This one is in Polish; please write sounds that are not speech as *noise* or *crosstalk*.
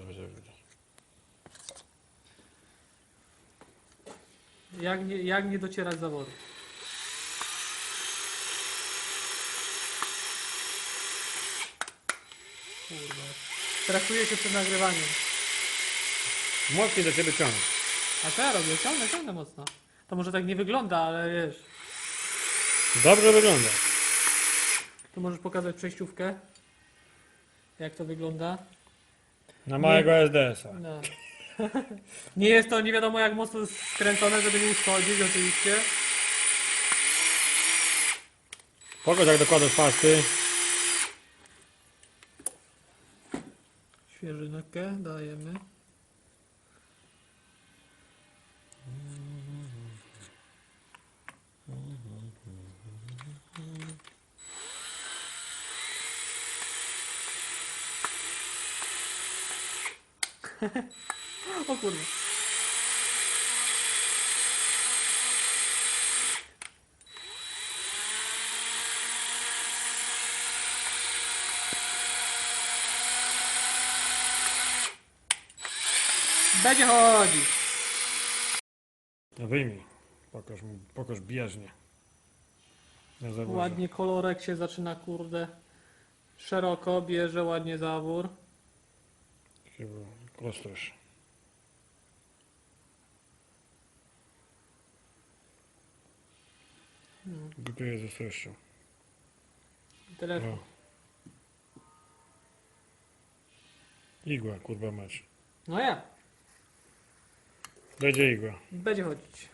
Widać. Jak nie, jak nie docierać zawodu? Kurde. Stresuję się przed nagrywaniem. Mocniej do ciebie ciągnę. A co ja robię? Ciągnę, ciągnę mocno. To może tak nie wygląda, ale wiesz. Dobrze wygląda. Tu możesz pokazać przejściówkę. Jak to wygląda. Na małego SDS-a. No. *laughs* nie jest to nie wiadomo jak mocno skręcone, żeby nie uszkodzić oczywiście. Pokaż jak dokładasz pasty. Świeżynkę dajemy. *laughs* o kurde. Będzie chodzić. No wyjmij. Pokaż mu, pokaż bieżnie. Na. Ładnie kolorek się zaczyna, kurde. Szeroko bierze ładnie zawór. Rozprosz. Gotuję ze srością. Telefon. O. Igła, kurwa mać. No ja. Będzie igła. Będzie chodzić.